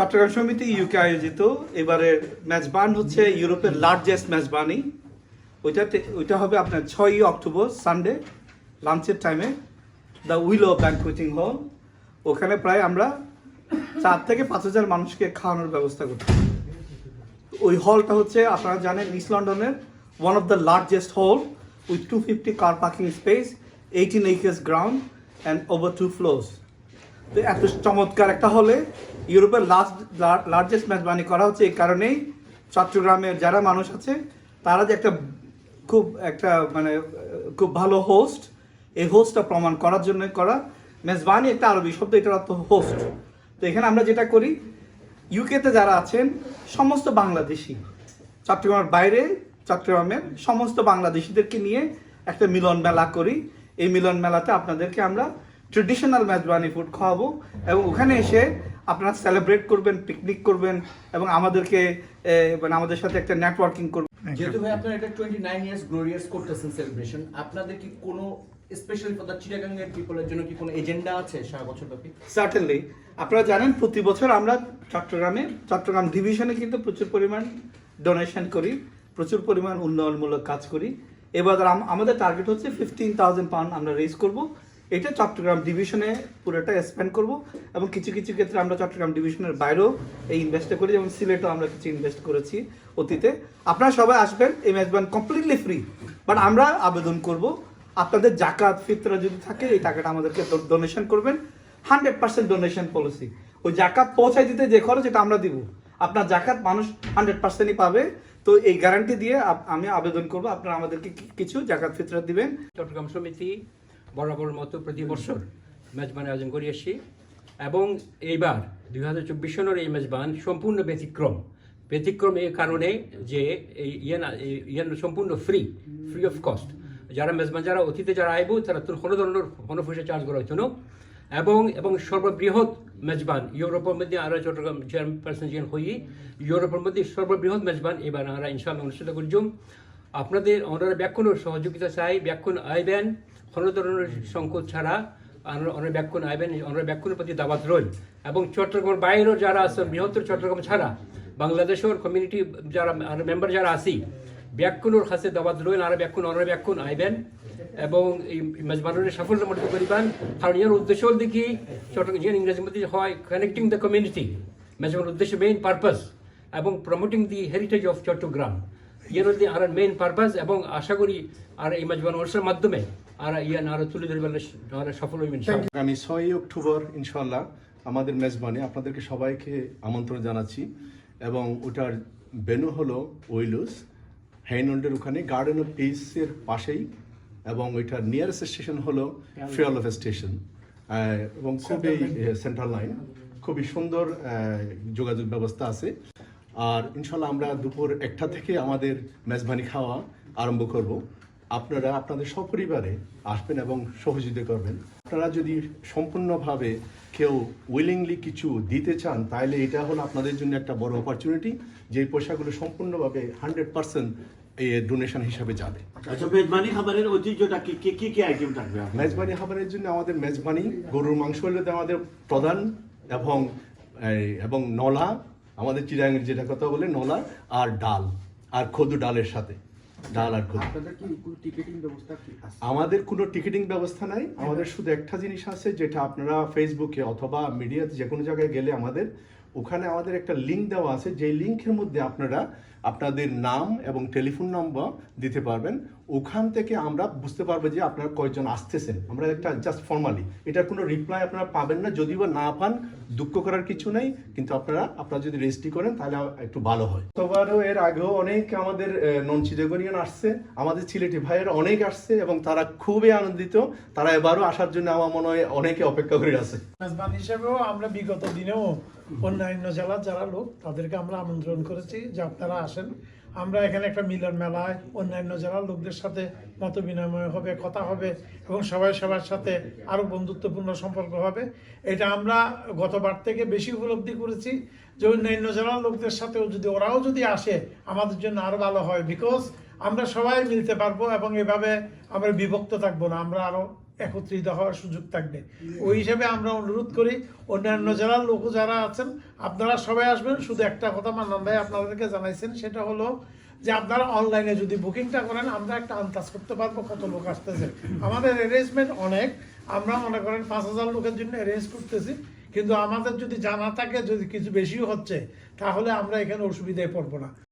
চট্টগ্রাম সমিতি ইউকে আয়োজিত। এবারের ম্যাচবান হচ্ছে ইউরোপের লার্জেস্ট ম্যাচবানই ওইটাতে, ওইটা হবে আপনার ছয়ই অক্টোবর, সানডে, লাঞ্চের টাইমে দ্য উইল উইলো ব্যাংকুইটিং হল। ওখানে প্রায় আমরা চার থেকে পাঁচ হাজার মানুষকে খাওয়ানোর ব্যবস্থা করছি। ওই হলটা হচ্ছে, আপনারা জানেন ইস্ট লন্ডনের one of the largest hall with two fifty car parking space eighteen acres ground and over two floors তো এত চমৎকার একটা হলে ইউরোপের লাস্ট লার্জেস্ট মেজবানি করা হচ্ছে এই কারণেই চট্টগ্রামের যারা মানুষ আছে, তারা যে একটা খুব একটা মানে খুব ভালো হোস্ট এই হোস্টটা প্রমাণ করার জন্য করা মেজবানি একটা আরবি শব্দ, এটার অর্থ হোস্ট তো এখানে আমরা যেটা করি ইউকেতে যারা আছেন, সমস্ত বাংলাদেশি, চট্টগ্রামের বাইরে, চট্টগ্রামের সমস্ত বাংলাদেশিদেরকে নিয়ে একটা মিলন মেলা করি। এই মিলন মেলাতে আপনাদেরকে আমরা ট্রেডিশনাল মেজবানি ফুড খাওয়াবো এবং ওখানে এসে আপনারা সেলিব্রেট করবেন পিকনিক করবেন এবং আমাদেরকে মানে আমাদের সাথে একটা নেটওয়ার্কিং করবেন। যেহেতু ভাই আপনারা এটা 29 ইয়ার্স গ্লোরিয়াস করতেছেন সেলিব্রেশন আপনাদের কি কোনো স্পেশালি ফর দ্য চিটাগাং এর পিপলের জন্য কি কোনো এজেন্ডা আছে সারা বছর ব্যাপী সার্টেনলি আপনারা জানেন প্রতি বছর আমরা চট্টগ্রামে চট্টগ্রাম ডিভিশনে কিন্তু প্রচুর পরিমাণ ডোনেশন করি প্রচুর পরিমাণ উন্নয়নমূলক কাজ করি। এবার আমাদের টার্গেট হচ্ছে ফিফটিন থাউজেন্ড পাউন্ড আমরা রেজ করব। এটা চট্টগ্রাম ডিভিশনে পুরোটা স্পেন্ড করব এবং কিছু কিছু ক্ষেত্রে আমরা চট্টগ্রাম ডিভিশনের বাইরেও এই ইনভেস্ট করি যেমন সিলেটও আমরা কিছু ইনভেস্ট করেছি অতীতে। আপনারা সবাই আসবেন, এই ম্যাচবান কমপ্লিটলি ফ্রি বাট আমরা আবেদন করব, আপনাদের জাকাত, ফিতরা যদি থাকে, এই টাকাটা আমাদেরকে ডোনেশন করবেন। হান্ড্রেড পার্সেন্ট ডোনেশন পলিসি ওই জাকাত পৌঁছায় দিতে যে খরচ, এটা আমরা দিব। আপনার জাকাত মানুষ হান্ড্রেড পার্সেন্টই পাবে। তো এই গ্যারান্টি দিয়ে আমি আবেদন করব, আপনারা আমাদেরকে কিছু জাকাত, ফিতরা দিবেন। চট্টগ্রাম সমিতি বরাবর মতো প্রতি বছর মেজবান আয়োজন করে আসছি এবং এইবার দুই হাজার চব্বিশ সনের এই মেজবান সম্পূর্ণ ব্যতিক্রম। ব্যতিক্রম এই কারণে যে এই ইয়েন সম্পূর্ণ ফ্রি ফ্রি অফ কস্ট যারা মেজবান যারা অতীতে যারা আইব তারা তোর কোনো ধরনের কোনো পয়সা চার্জ করা হতো না এবং এবং সর্ববৃহৎ মেজবান ইউরোপের মধ্যে আমরা চট্টগ্রাম চেয়ারপারসন যেন হই ইউরোপের মধ্যে সর্ববৃহৎ মেজবান এবার আমরা ইনশাআল্লাহ অনুষ্ঠিত করছুম আপনাদের ওনারা ব্যাখ্যানোর সহযোগিতা চাই, ব্যাখ্যান আইবেন। কোনো ধরনের সংকোচ ছাড়া আমরা- ওনারা ব্যাখ্যান আইবেন ওনারা ব্যাখ্যানের প্রতি দাবাত রইল। এবং চট্টগ্রামের বাইরেও যারা আছেন, বৃহত্তর চট্টগ্রাম ছাড়া, বাংলাদেশের কমিউনিটি যারা মেম্বার যারা আছি, ব্যাখ্যানোর কাছে দাবাত রইল, আর ব্যাখ্যান ওনারা ব্যাখ্যান আইবেন। এবং এই মেজবানের সাফল্য মণ্ডিত করিবেন কারণ এর উদ্দেশ্য হল দেখি, চট্টগ্রাম ইংরেজির মধ্যে হয় কানেক্টিং দ্য কমিউনিটি মেজবানের উদ্দেশ্য মেইন পারপাস এবং promoting the heritage of Chittagong. ইয়ের আর মেইন পারপাস এবং আশা করি আর এই মেজবান অনুষ্ঠানের মাধ্যমে আর ইয়ান আরও তুলে ধরবেন আর সফল হইবেন ইনশাআল্লাহ। আগামী ছয়ই অক্টোবর ইনশাল্লাহ আমাদের মেজবানে আপনাদেরকে সবাইকে আমন্ত্রণ জানাচ্ছি। এবং ওটার বেনু হলো ওইলুস হেইনল্ডের ওখানে গার্ডেন অফ পিসের পাশেই। এবং ওইটার নিয়ারেস্ট স্টেশন হলো ফিয়ালফ স্টেশন এবং খুবই সেন্ট্রাল লাইন খুবই সুন্দর আহ, যোগাযোগ ব্যবস্থা আছে। আর ইনশাল্লাহ আমরা দুপুর একটা থেকে আমাদের মেজবানি খাওয়া আরম্ভ করব। আপনারা আপনাদের সপরিবারে আসবেন এবং সহযোগিতা করবেন। আপনারা যদি সম্পূর্ণভাবে কেউ উইলিংলি কিছু দিতে চান তাহলে এটা হলো আপনাদের জন্য একটা বড় অপরচুনিটি যে পয়সাগুলো সম্পূর্ণভাবে হান্ড্রেড পার্সেন্ট এই ডোনেশন হিসাবে যাবে। আচ্ছা মেজবানি খাবারের ঐতিহ্যটা কি? কি কি কি আইটেম থাকবে মেজবানি খাবারের জন্য আমাদের মেজবানি গরুর মাংস হলো আমাদের প্রধান এবং এবং নলা আমাদের চিরাঙ্গের যেটা কথা বলে নলা আর ডাল আর খদু ডালের সাথে। ডাল আর খদু। আমাদের কোনো টিকিটিং ব্যবস্থা নাই। আমাদের শুধু একটা জিনিস আছে যেটা আপনারা ফেসবুকে অথবা মিডিয়াতে যে কোনো জায়গায় গেলে আমাদের ওখানে আমাদের একটা লিঙ্ক দেওয়া আছে যে লিঙ্কের মধ্যে আপনারা আপনাদের নাম এবং টেলিফোন নম্বর দিতে পারবেন। ওখান থেকে আমরা বুঝতে পারব যে আপনারা কয়জন আসতেছেন। আমরা একটা জাস্ট ফর্মালি এটার কোনো রিপ্লাই আপনারা পাবেন না, যদিও না পান, দুঃখ করার কিছু নেই, কিন্তু আপনারা আপনারা যদি রেজিস্ট্রি করেন, তাহলে একটু ভালো হয়। গতবারও এর আগেও অনেক আমাদের নন চিটাগরিয়ান আসছে, আমাদের সিলেটি ভাইয়ের অনেক আসছে এবং তারা খুবই আনন্দিত, তারা এবারও আসার জন্য আমার মনে হয় অনেকে অপেক্ষা করে আছে। আমরা বিগত দিনেও অন্যান্য জেলার যারা লোক, তাদেরকে আমরা আমন্ত্রণ করেছি যে আপনারা আসেন। আমরা এখানে একটা মিলন মেলায় অন্যান্য জেলার লোকদের সাথে মত বিনিময় হবে, কথা হবে এবং সবাই সবার সাথে আরও বন্ধুত্বপূর্ণ সম্পর্ক হবে। এটা আমরা গতবার থেকে বেশি উপলব্ধি করেছি যে অন্যান্য জেলার লোকদের সাথেও যদি, ওরাও যদি আসে, আমাদের জন্য আরও ভালো হয়। বিকজ আমরা সবাই মিলতে পারব এবং এভাবে আমরা বিভক্ত থাকব না, আমরা আরও একত্রিত হওয়ার সুযোগ থাকবে। ওই হিসাবে আমরা অনুরোধ করি, অন্যান্য জেলার লোক যারা আছেন, আপনারা সবাই আসবেন। শুধু একটা কথা মান্নান ভাই আপনাদেরকে জানাইছেন, সেটা হলো যে আপনারা অনলাইনে যদি বুকিংটা করেন, আমরা একটা আন্দাজ করতে পারব কত লোক আসতেছে। আমাদের অ্যারেঞ্জমেন্ট অনেক। আমরা মনে করেন পাঁচ হাজার লোকের জন্য অ্যারেঞ্জ করতেছি। কিন্তু আমাদের যদি জানা থাকে, যদি কিছু বেশিও হচ্ছে, তাহলে আমরা এখানে অসুবিধায় পড়ব না।